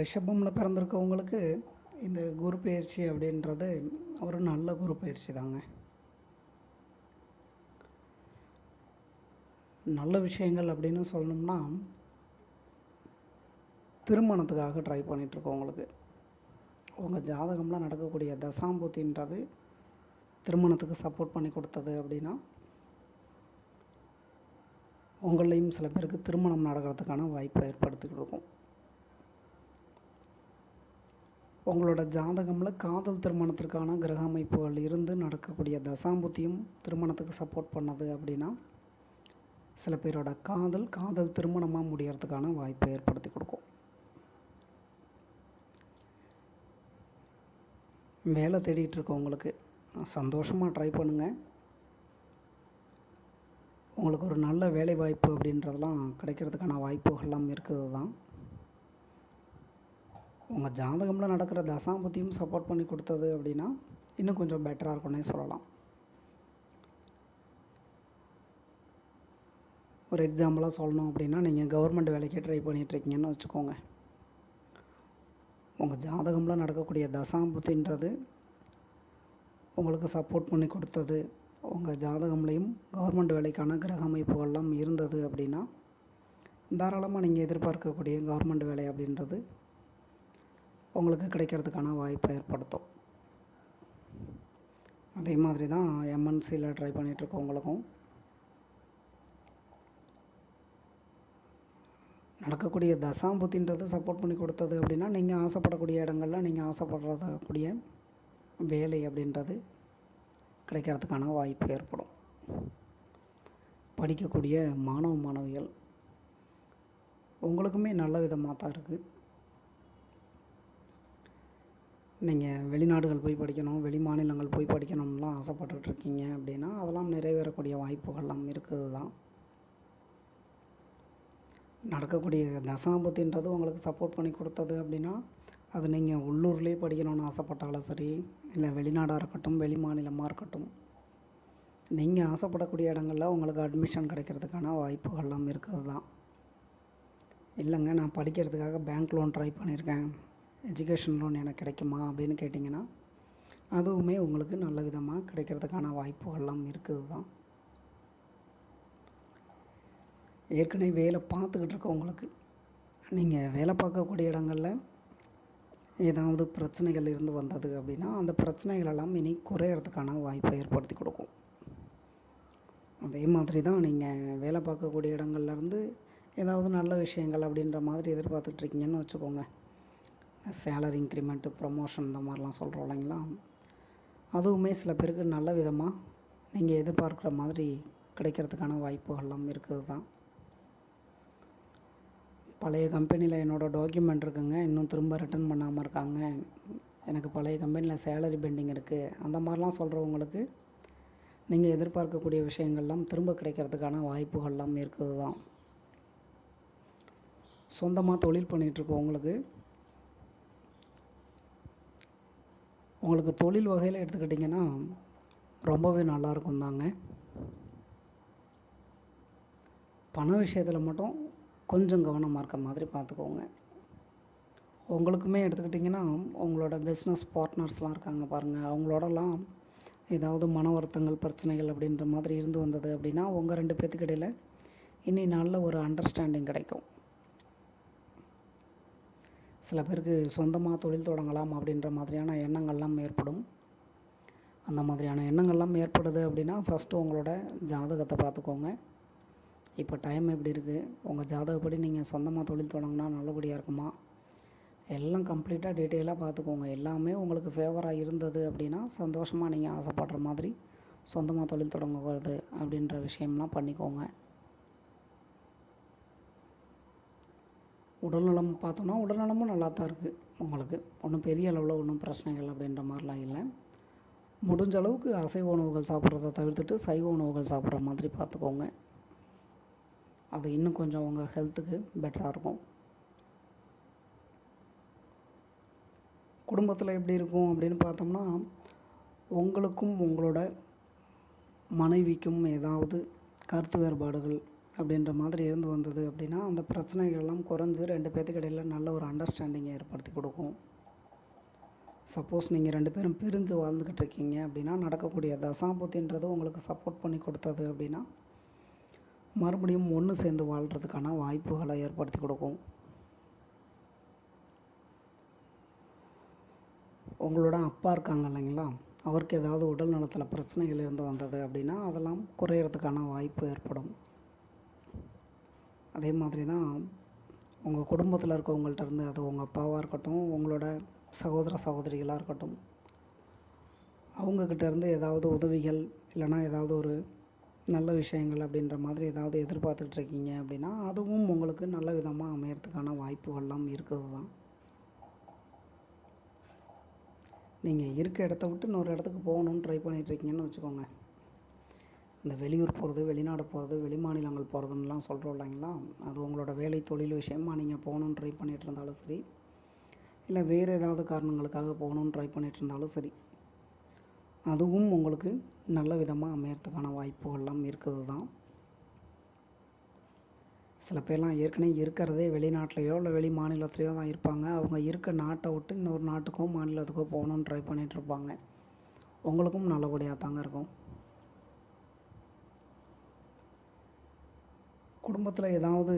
ரிஷபமில் பிறந்திருக்கவங்களுக்கு இந்த குரு பயிற்சி அப்படின்றது ஒரு நல்ல குரு பயிற்சி தாங்க. நல்ல விஷயங்கள் அப்படின்னு சொல்லணும்னா திருமணத்துக்காக ட்ரை பண்ணிகிட்ருக்கவங்களுக்கு உங்கள் ஜாதகம்லாம் நடக்கக்கூடிய தசாம்பூத்தின்றது திருமணத்துக்கு சப்போர்ட் பண்ணி கொடுத்தது அப்படின்னா உங்களையும் சில பேருக்கு திருமணம் நடக்கிறதுக்கான வாய்ப்பை ஏற்படுத்தி கொடுக்கும். உங்களோட ஜாதகமில் காதல் திருமணத்திற்கான கிரக அமைப்புகள் இருந்து நடக்கக்கூடிய தசாம்புத்தியும் திருமணத்துக்கு சப்போர்ட் பண்ணது அப்படின்னா சில பேரோட காதல் காதல் திருமணமாக முடியறதுக்கான வாய்ப்பை ஏற்படுத்தி கொடுக்கும். வேலை தேடிட்டு இருக்கவங்களுக்கு சந்தோஷமாக ட்ரை பண்ணுங்கள் உங்களுக்கு ஒரு நல்ல வேலை வாய்ப்பு அப்படின்றதெல்லாம் கிடைக்கிறதுக்கான வாய்ப்புகள்லாம் இருக்குது தான் உங்கள் ஜாதகமில் நடக்கிற தசாபுத்தியும் சப்போர்ட் பண்ணி கொடுத்தது அப்படின்னா இன்னும் கொஞ்சம் பெட்டராக இருக்கும்னே சொல்லலாம். ஒரு எக்ஸாம்பிளாக சொல்லணும் அப்படின்னா நீங்கள் கவர்மெண்ட் வேலைக்கே ட்ரை பண்ணிகிட்ருக்கீங்கன்னு வச்சுக்கோங்க. உங்கள் ஜாதகமில் நடக்கக்கூடிய தசாம்புத்தின்றது உங்களுக்கு சப்போர்ட் பண்ணி கொடுத்தது. உங்கள் ஜாதகம்லேயும் கவர்மெண்ட் வேலைக்கான கிரக அமைப்புகள்லாம் இருந்தது அப்படின்னா தாராளமாக நீங்கள் எதிர்பார்க்கக்கூடிய கவர்மெண்ட் வேலை அப்படின்றது உங்களுக்கு கிடைக்கிறதுக்கான வாய்ப்பை ஏற்படுத்தும். அதே மாதிரி தான் எம்என்சியில் ட்ரை பண்ணிகிட்ருக்கவங்களுக்கும் நடக்கக்கூடிய தசாம்புத்தின்றது சப்போர்ட் பண்ணி கொடுத்தது அப்படின்னா நீங்கள் ஆசைப்படக்கூடிய இடங்களில் நீங்கள் ஆசைப்படுறக்கூடிய வேலை அப்படின்றது கிடைக்கிறதுக்கான வாய்ப்பு ஏற்படும். படிக்கக்கூடிய மாணவ மாணவிகள் உங்களுக்குமே நல்ல விதமாக தான் இருக்குது நீங்கள் வெளிநாடுகள் போய் படிக்கணும் வெளி மாநிலங்கள் போய் படிக்கணும்லாம் ஆசைப்பட்டுட்ருக்கீங்க அப்படின்னா அதெல்லாம் நிறைவேறக்கூடிய வாய்ப்புகள்லாம் இருக்குது தான் நடக்கக்கூடிய தசாபத்தின்றது உங்களுக்கு சப்போர்ட் பண்ணி கொடுத்தது அப்படின்னா அது நீங்கள் உள்ளூர்லேயே படிக்கணும்னு ஆசைப்பட்டாலும் சரி இல்லை வெளிநாடாக இருக்கட்டும் வெளி மாநிலமாக இருக்கட்டும் நீங்கள் ஆசைப்படக்கூடிய இடங்களில் உங்களுக்கு அட்மிஷன் கிடைக்கிறதுக்கான வாய்ப்புகள்லாம் இருக்குது தான் இல்லைங்க நான் படிக்கிறதுக்காக பேங்க் லோன் ட்ரை பண்ணியிருக்கேன். எஜுகேஷன் லோன் எனக்கு கிடைக்குமா அப்படின்னு கேட்டிங்கன்னா அதுவுமே உங்களுக்கு நல்ல விதமாக கிடைக்கிறதுக்கான வாய்ப்புகள்லாம் இருக்குது தான் ஏற்கனவே வேலை பார்த்துக்கிட்டு இருக்கவங்களுக்கு நீங்கள் வேலை பார்க்கக்கூடிய இடங்களில் ஏதாவது பிரச்சனைகள் இருந்து வந்தது அப்படின்னா அந்த பிரச்சனைகள் எல்லாம் இனி குறையறதுக்கான வாய்ப்பை ஏற்படுத்தி கொடுக்கும். அதே மாதிரி தான் நீங்கள் வேலை பார்க்கக்கூடிய இடங்கள்லேருந்து ஏதாவது நல்ல விஷயங்கள் அப்படின்ற மாதிரி எதிர்பார்த்துட்ருக்கீங்கன்னு வச்சுக்கோங்க. சேலரி இன்க்ரிமெண்ட்டு ப்ரொமோஷன் இந்த மாதிரிலாம் சொல்கிறோம் இல்லைங்களா? அதுவுமே சில பேருக்கு நல்ல விதமாக நீங்கள் எதிர்பார்க்குற மாதிரி கிடைக்கிறதுக்கான வாய்ப்புகள்லாம் இருக்குது தான். பழைய கம்பெனியில் என்னோடய டாக்குமெண்ட் இருக்குங்க. இன்னும் திரும்ப ரிட்டர்ன் பண்ணாமல் இருக்காங்க. எனக்கு பழைய கம்பெனியில் சேலரி பெண்டிங் இருக்குது அந்த மாதிரிலாம் சொல்கிறவங்களுக்கு நீங்கள் எதிர்பார்க்கக்கூடிய விஷயங்கள்லாம் திரும்ப கிடைக்கிறதுக்கான வாய்ப்புகள்லாம் இருக்குது தான். சொந்தமாக தொழில் பண்ணிகிட்ருக்கவங்களுக்கு உங்களுக்கு தொழில் வகையில் எடுத்துக்கிட்டிங்கன்னா ரொம்பவே நல்லாயிருக்கும் தாங்க. பண விஷயத்தில் மட்டும் கொஞ்சம் கவனமாக இருக்க மாதிரி பார்த்துக்கோங்க. உங்களுக்குமே எடுத்துக்கிட்டிங்கன்னா உங்களோட பிஸ்னஸ் பார்ட்னர்ஸ்லாம் இருக்காங்க பாருங்கள் அவங்களோடலாம் ஏதாவது மன வருத்தங்கள் பிரச்சனைகள் அப்படின்ற மாதிரி இருந்து வந்தது அப்படின்னா உங்கள் ரெண்டு பேர்த்துக்கிடையில் இனி நல்ல ஒரு அண்டர்ஸ்டாண்டிங் கிடைக்கும். சில பேருக்கு சொந்தமாக தொழில் தொடங்கலாம் அப்படின்ற மாதிரியான எண்ணங்கள்லாம் ஏற்படும். அந்த மாதிரியான எண்ணங்கள்லாம் ஏற்படுது அப்படின்னா ஃபஸ்ட்டு உங்களோட ஜாதகத்தை பார்த்துக்கோங்க. இப்போ டைம் எப்படி இருக்குது உங்கள் ஜாதகப்படி நீங்கள் சொந்தமாக தொழில் தொடங்கினா நல்லபடியாக இருக்குமா? எல்லாம் கம்ப்ளீட்டாக டீட்டெயிலாக பார்த்துக்கோங்க. எல்லாமே உங்களுக்கு ஃபேவராக இருந்தது அப்படின்னா சந்தோஷமாக நீங்கள் ஆசைப்படுற மாதிரி சொந்தமாக தொழில் தொடங்குறது அப்படின்ற விஷயம்லாம் பண்ணிக்கோங்க. உடல்நலம் பார்த்தோன்னா உடல்நலமும் நல்லா தான் இருக்குது உங்களுக்கு. ஒன்றும் பெரிய அளவில் ஒன்றும் பிரச்சனைகள் அப்படின்ற மாதிரிலாம் இல்லை. முடிஞ்ச அளவுக்கு அசைவ உணவுகள் சாப்பிட்றத தவிர்த்துட்டு சைவ உணவுகள் சாப்பிட்ற மாதிரி பார்த்துக்கோங்க. அது இன்னும் கொஞ்சம் உங்கள் ஹெல்த்துக்கு பெட்டராக இருக்கும். குடும்பத்தில் எப்படி இருக்கும் அப்படின்னு பார்த்தோம்னா உங்களுக்கும் உங்களோட மனைவிக்கும் ஏதாவது கருத்து வேறுபாடுகள் அப்படின்ற மாதிரி இருந்து வந்தது அப்படின்னா அந்த பிரச்சனைகள்லாம் குறைஞ்சு ரெண்டு பேர்த்துக்கு இடையில் நல்ல ஒரு அண்டர்ஸ்டாண்டிங்கை ஏற்படுத்தி கொடுக்கும். சப்போஸ் நீங்கள் ரெண்டு பேரும் பிரிஞ்சு வாழ்ந்துக்கிட்டு இருக்கீங்க அப்படின்னா நடக்கக்கூடிய தசாபுத்தின்றது உங்களுக்கு சப்போர்ட் பண்ணி கொடுத்தது அப்படின்னா மறுபடியும் ஒன்று சேர்ந்து வாழ்கிறதுக்கான வாய்ப்புகளை ஏற்படுத்தி கொடுக்கும். உங்களோட அப்பா இருக்காங்க இல்லைங்களா? அவருக்கு ஏதாவது உடல் நலத்தில் பிரச்சனைகள் இருந்து வந்தது அப்படின்னா அதெல்லாம் குறையிறதுக்கான வாய்ப்பு ஏற்படும். அதே மாதிரி தான் உங்கள் குடும்பத்தில் இருக்கவங்கள்ட்ட இருந்து அது உங்கள் அப்பாவாக இருக்கட்டும் உங்களோட சகோதர சகோதரிகளாக இருக்கட்டும் அவங்கக்கிட்ட இருந்து ஏதாவது உதவிகள் இல்லைன்னா ஏதாவது ஒரு நல்ல விஷயங்கள் அப்படின்ற மாதிரி ஏதாவது எதிர்பார்த்துட்டு இருக்கீங்க அப்படின்னா அதுவும் உங்களுக்கு நல்ல விதமாக அமையறதுக்கான வாய்ப்புகள்லாம் இருக்குது தான் நீங்கள் இருக்க இடத்த விட்டு இன்னொரு இடத்துக்கு போகணுன்னு ட்ரை பண்ணிகிட்ருக்கீங்கன்னு வச்சுக்கோங்க. இந்த வெளியூர் போகிறது வெளிநாடு போகிறது வெளி மாநிலங்கள் போகிறதுன்னெலாம் சொல்கிறோம் இல்லைங்களா? அது உங்களோட வேலை தொழில் விஷயமாக நீங்கள் போகணுன்னு ட்ரை பண்ணிகிட்டு இருந்தாலும் சரி இல்லை வேறு ஏதாவது காரணங்களுக்காக போகணுன்னு ட்ரை பண்ணிகிட்டு இருந்தாலும் சரி அதுவும் உங்களுக்கு நல்ல விதமாக அமையறதுக்கான வாய்ப்புகள்லாம் இருக்குது தான். சில பேர்லாம் ஏற்கனவே இருக்கிறதே வெளிநாட்டிலையோ இல்லை வெளி மாநிலத்திலையோ தான் இருப்பாங்க. அவங்க இருக்க நாட்டை விட்டு இன்னொரு நாட்டுக்கோ மாநிலத்துக்கோ போகணுன்னு ட்ரை பண்ணிகிட்டு இருப்பாங்க. உங்களுக்கும் நல்லபடியாக தாங்க இருக்கும். குடும்பத்தில் ஏதாவது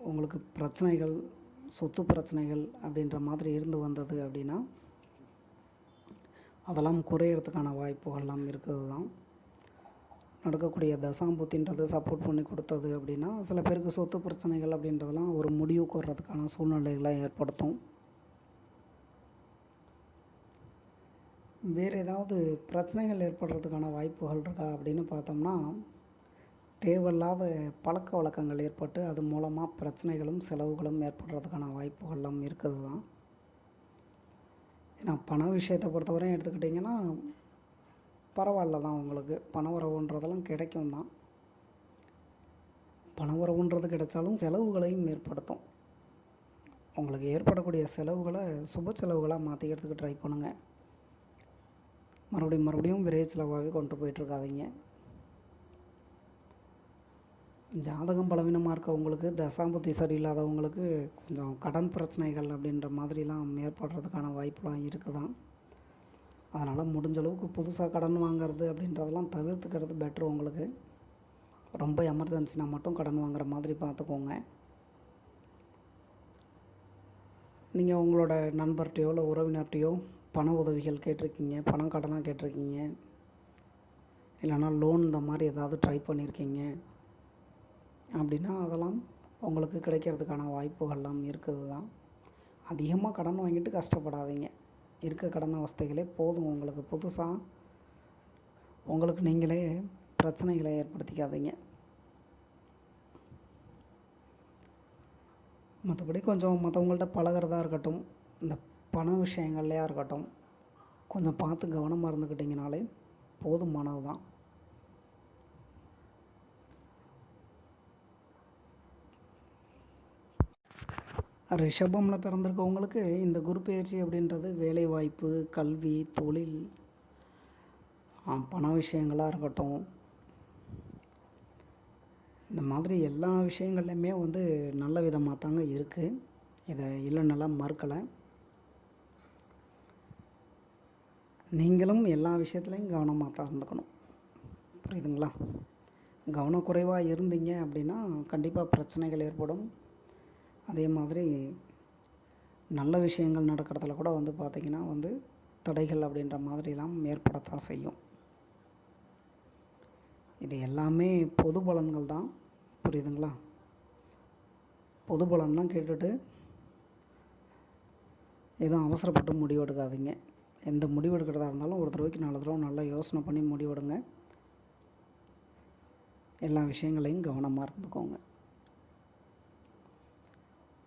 உங்களுக்கு பிரச்சனைகள் சொத்து பிரச்சனைகள் அப்படின்ற மாதிரி இருந்து வந்தது அப்படின்னா அதெல்லாம் குறையிறதுக்கான வாய்ப்புகள்லாம் இருக்கிறது தான் நடக்கக்கூடிய தசாம்புத்தின்றது சப்போர்ட் பண்ணி கொடுத்தது அப்படின்னா சில பேருக்கு சொத்து பிரச்சனைகள் அப்படின்றதெல்லாம் ஒரு முடிவுக்கு வர்றதுக்கான சூழ்நிலைகளை ஏற்படுத்தும். வேறு ஏதாவது பிரச்சனைகள் ஏற்படுறதுக்கான வாய்ப்புகள் இருக்கா அப்படின்னு பார்த்தோம்னா தேவையில்லாத பழக்க வழக்கங்கள் ஏற்பட்டு அது மூலமாக பிரச்சனைகளும் செலவுகளும் ஏற்படுறதுக்கான வாய்ப்புகள்லாம் இருக்குது தான். ஏன்னா பண விஷயத்தை பொறுத்தவரையும் எடுத்துக்கிட்டிங்கன்னா பரவாயில்ல தான் உங்களுக்கு. பண உறவுன்றதெல்லாம் கிடைக்கும் தான். பண உறவுன்றது கிடைச்சாலும் செலவுகளையும் ஏற்படுத்தும். உங்களுக்கு ஏற்படக்கூடிய செலவுகளை சுப செலவுகளாக மாற்றிக்கிறதுக்கு ட்ரை பண்ணுங்கள் மறுபடியும் மறுபடியும் விரை செலவாகவே கொண்டு போயிட்டுருக்காதீங்க ஜாதகம் பலவீனமாக இருக்கவங்களுக்கு தசாபுத்தி சரியில்லாதவங்களுக்கு கொஞ்சம் கடன் பிரச்சனைகள் அப்படின்ற மாதிரிலாம் ஏற்படுறதுக்கான வாய்ப்புலாம் இருக்குது தான் அதனால் முடிஞ்ச அளவுக்கு புதுசாக கடன் வாங்குறது அப்படின்றதெல்லாம் தவிர்த்துக்கிறது பெட்ரு உங்களுக்கு. ரொம்ப எமர்ஜென்சினா மட்டும் கடன் வாங்குற மாதிரி பார்த்துக்கோங்க. நீங்கள் உங்களோட நண்பர்கிட்டயோ இல்லை உறவினர்கிட்டயோ பண உதவிகள் கேட்டிருக்கீங்க பணம் கடனாக கேட்டிருக்கீங்க இல்லைன்னா லோன் இந்த மாதிரி ஏதாவது ட்ரை பண்ணியிருக்கீங்க அப்படின்னா அதெல்லாம் உங்களுக்கு கிடைக்கிறதுக்கான வாய்ப்புகள்லாம் இருக்குது தான் அதிகமாக கடன் வாங்கிட்டு கஷ்டப்படாதீங்க. இருக்க கடன் அவஸ்தைகளே போதும் உங்களுக்கு. புதுசாக உங்களுக்கு நீங்களே பிரச்சனைகளை ஏற்படுத்திக்காதீங்க. மற்றபடி கொஞ்சம் மற்றவங்கள்ட்ட பழகிறதா இருக்கட்டும் இந்த பண விஷயங்கள்லையா இருக்கட்டும் கொஞ்சம் பார்த்து கவனமாக இருந்துக்கிட்டிங்கனாலே போதுமானது தான் ரிஷபமில் பிறந்திருக்கவங்களுக்கு இந்த குரு பயிற்சி அப்படின்றது வேலைவாய்ப்பு கல்வி தொழில் பண விஷயங்களாக இருக்கட்டும். இந்த மாதிரி எல்லா விஷயங்கள்லையுமே வந்து நல்ல விதமாக தாங்க இருக்குது இதை இல்லைன்னெல்லாம் மறுக்கலை. நீங்களும் எல்லா விஷயத்துலையும் கவனமாக தான் இருந்துக்கணும் புரியுதுங்களா கவனக்குறைவாக இருந்தீங்க அப்படின்னா கண்டிப்பாக பிரச்சனைகள் ஏற்படும். அதே மாதிரி நல்ல விஷயங்கள் நடக்கிறதுல கூட வந்து பார்த்திங்கன்னா வந்து தடைகள் அப்படின்ற மாதிரிலாம் ஏற்படத்தான் செய்யும். இது எல்லாமே பொது பலன்கள் தான். புரியுதுங்களா? பொது பலன்லாம் கேட்டுட்டு எதுவும் அவசரப்பட்டு முடிவெடுக்காதீங்க எந்த முடிவு எடுக்கிறதா இருந்தாலும் ஒரு தடவைக்கு நாலு தடவை நல்லா யோசனை பண்ணி முடிவெடுங்க எல்லா விஷயங்களையும் கவனமாக இருந்துக்கோங்க.